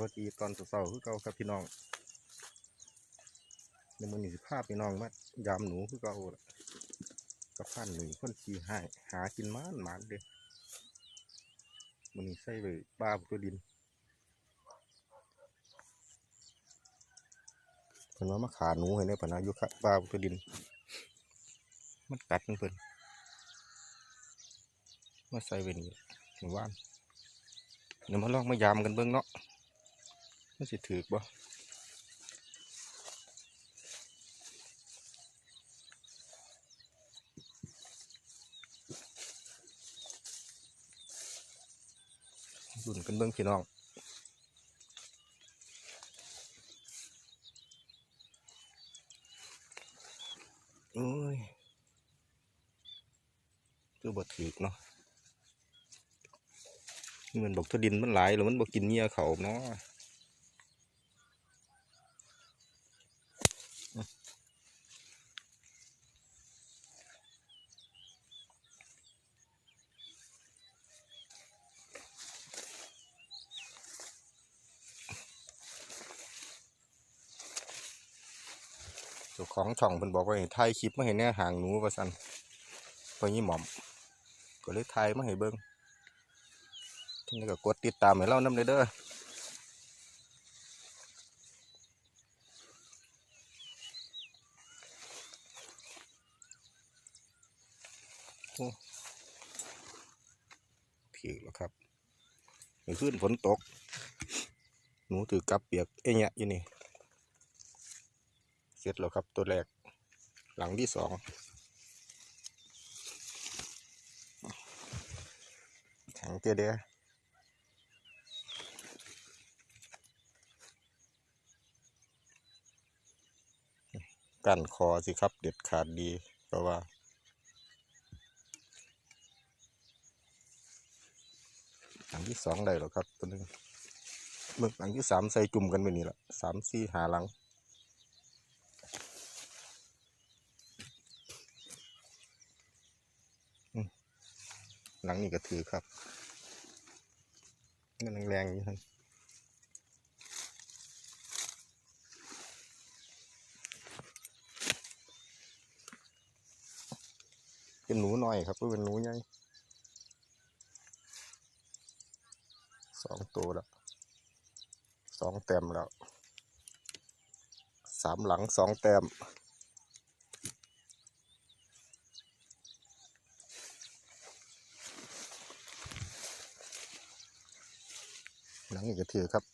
วัสดีตอนเช้าๆคือเก่าครับพี่น้องในมือนี่สิภาพพี่น้องมายามหนูคือเก่าละกับพันหนึ่งคนขี่ให้หากินมานหมานเด้มือนี้ใส่ไปปลาตัวดินเพิ่นว่ามาขาหนูให้ในปนะอยู่ค่ะปลาตัวดิน มันกัดเพิ่นมาใส่ไปนี่หมู่บ้านเดี๋ยวมาลองมายามกันเบิ่งเนาะ มันสิถือบ่ดุนกันเบิ่งพี่น้องโอ้ยคือบ่ถือเนาะมือนบอกทดินมันหลายแล้วมันบอกกินเงี้ยเขาเนาะ เจ้าของช่องเพิ่นบอกว่าให้ถ่ายคลิปมาให้แน่ห่างหนูว่าซั่นพอยี่หม่อม ก็เลยถ่ายมาให้เบิ่งทีนี่ก็กดติดตามให้เรานำเลยเด้อผิวแล้วครับเมื่อคืนฝนตก หนูถือกับเปียกเอ้ยเนี่ยอยู่นี่ เสร็จแล้วครับตัวแรกหลังที่สองแข็งเตี้ยเด้อกั้นคอสิครับเด็ดขาดดีเพราะว่าหลังที่สองได้หรอครับตัวหนึงเมื่อหลังที่สามใส่จุ่มกันไปนี่ละสามสี่หาหลัง หลังนี้ก็ถือครับเงินแรงๆอยู่ท่านเป็นหนูน้อยครับเป็นหนูใหญ่สองตัวแล้วสองแต้มแล้วสามหลังสองแต้ม หลังนี้ก็ถือครับ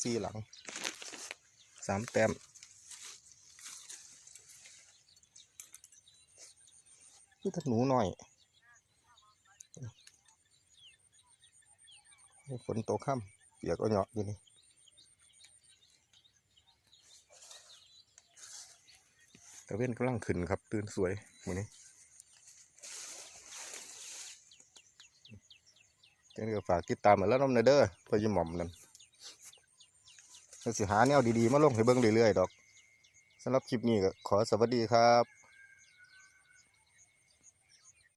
สี่หลังสามแต้มนี่ถ้าหนูหน่อยฝนตกค่ำเปียกก็เหยาะอยู่นี่ต่เว้นกำลังขึ้นครับ ตื่นสวยมือนี้ จังนี้ก็ฝากติดตามมาแล้วน้ำเนเด้อพอจะหม่อมนั่นเราสิหาแนวดีๆ มาลงให้เบิ้งเรื่อยๆดอกสำหรับคลิปนี้ก็ขอสวัสดีครับ